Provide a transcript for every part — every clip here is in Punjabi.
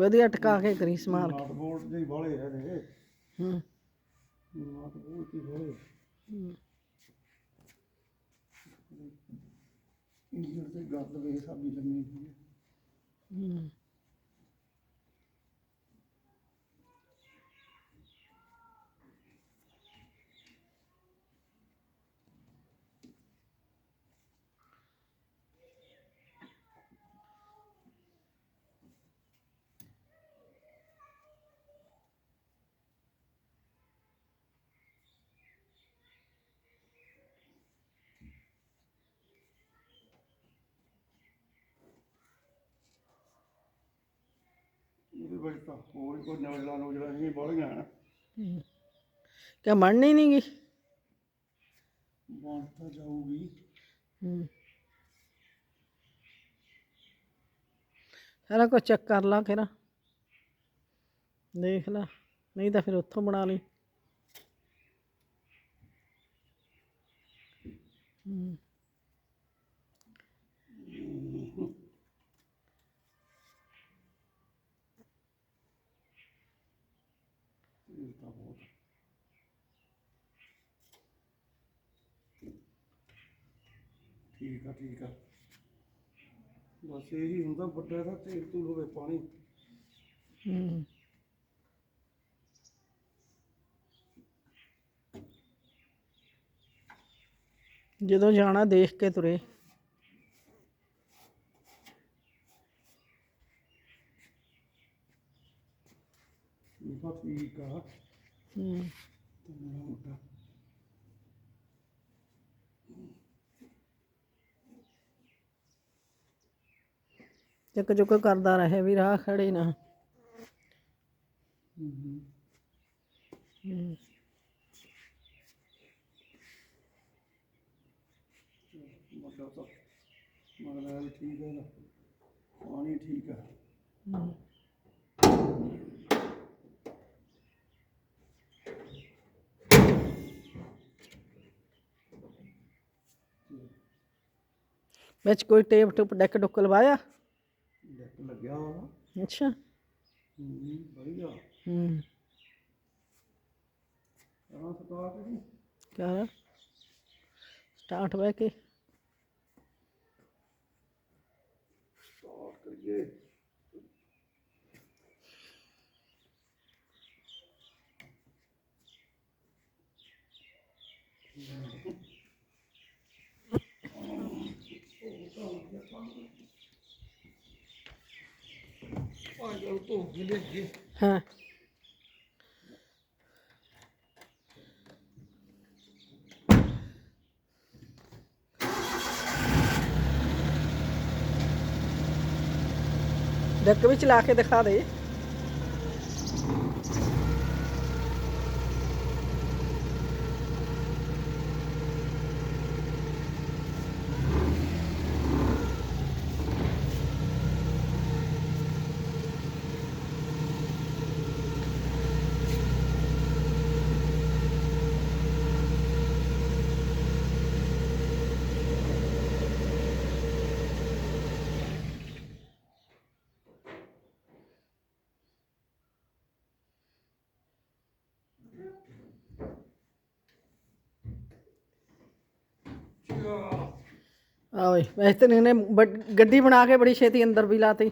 ਵਧੀਆ ਟਿਕਾ ਕੇ ਕਰੀ ਸਮਾਰ ਕੇ ਨਾਟ ਬੋਲਟ ਦੇ ਬਾਲੇ ਹੈ ਨੇ ਹੂੰ। ਨਾਟ ਬੋਲਟ ਹੀ ਬਾਲੇ ਇੰਜਣ ਤੇ ਗੱਲ ਵੇ ਸਾਡੀ ਲੰਮੀ ਹੁੰਦੀ ਹੈ ਹੂੰ। ਵਿੱਚ ਤਾਂ ਹੋਰ ਕੋਈ ਨਹੀਂ ਬਾਲੀਆਂ ਹਨ। ਨਹੀਂ ਗੀ? ਬਣ ਤਾਂ ਜਾਊਗੀ। ਹੂੰ। ਸਾਰਾ ਕੁਝ ਚੈੱਕ ਕਰ ਲਾ ਫਿਰ। ਦੇਖ ਲਾ ਨਹੀਂ ਤਾਂ ਫਿਰ ਉੱਥੋਂ ਬਣਾ ਲਈ। ਹੂੰ। ਇਹ ਤਾਂ ਠੀਕ ਆ ਠੀਕ ਆ। ਬਸ ਇਹੀ ਹੁੰਦਾ, ਵੱਡਾ ਦਾ ਤੇਲ ਤੂਲ ਹੋਵੇ ਪਾਣੀ। ਹੂੰ। ਜਦੋਂ ਜਾਣਾ, ਦੇਖ ਕੇ ਤੁਰੇ। ਇਹ ਤਾਂ ਠੀਕ ਆ ਹੂੰ ਤੇ ਮੇਰਾ ਮੁੰਡਾ ਚੱਕ ਚੁੱਕ ਕਰਦਾ ਰਹੇ ਵੀ ਰਾਹ ਖੜੇ ਨਾ। ਹੂੰ। ਹੂੰ ਠੀਕ ਹੈ ਨਾ। ਪਾਣੀ ਠੀਕ ਹੂੰ। ਵਿੱਚ ਕੋਈ ਟੇਪ ਟੁਪ ਡੈਕ ਡੁੱਕ ਲਵਾਇਆ? ਡੈਕ ਲੱਗਿਆ ਵਾ। ਅੱਛਾ। ਹੂੰ ਵਧੀਆ। ਹੂੰ। ਕਰਾਂ ਸਟਾਰਟ ਜੀ ਕਰ ਸਟਾਰਟ ਬੈ ਕੇ। ਸਟਾਰਟ ਕਰੀਏ। ਆ ਜਾਓ ਤੋਂ ਗਿਲੇ ਜੀ ਹਾਂ ਡੱਕ ਆ ਓਏ ਵੈਸੇ ਤਾਂ ਇਹਨੇ ਬ- ਗੱਡੀ ਬਣਾ ਕੇ ਬੜੀ ਛੇਤੀ ਅੰਦਰ ਵੀ ਲਾਤੀ।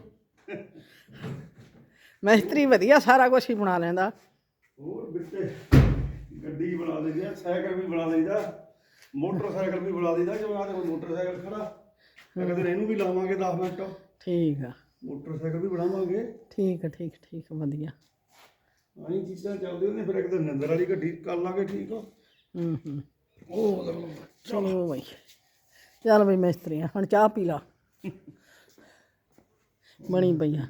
ਮਿਸਤਰੀ ਵਧੀਆ ਸਾਰਾ ਕੁਝ ਹੀ ਬਣਾ ਲੈਂਦਾ। ਹੋਰ ਬਿੱਟੇ ਗੱਡੀ ਬਣਾ ਲਈਦੀ ਆ ਸਾਈਕਲ ਵੀ ਬਣਾ ਲਈਦਾ ਮੋਟਰਸਾਈਕਲ ਵੀ ਬਣਾ ਲਈਦਾ ਜਿਵੇਂ ਆਹ ਦੇਖੋ ਮੋਟਰਸਾਈਕਲ ਖੜਾ। ਇੱਕ ਦਿਨ ਇਹਨੂੰ ਵੀ ਲਾਵਾਂਗੇ 10 ਮਿੰਟ। ਠੀਕ ਆ। ਮੋਟਰਸਾਈਕਲ ਵੀ ਬਣਾਵਾਂਗੇ। ਠੀਕ ਆ ਠੀਕ ਠੀਕ ਆ, ਵਧੀਆ। ਆਹੀ ਚੀਜ਼ਾਂ ਚੱਲਦੀਆਂ ਨੇ ਫਿਰ ਇੱਕ ਦਿਨ ਨਿੰਦਰ ਵਾਲੀ ਗੱਡੀ ਕਰ ਲਾਂਗੇ ਠੀਕ ਆ। ਹੂੰ ਹੂੰ। ਉਹ ਚਲੋ ਬਈ। ਚੱਲ ਬਈ ਮਿਸਤਰੀ ਹੁਣ ਚਾਹ ਪੀ ਲਾ। ਬਣੀ ਪਈ ਆ।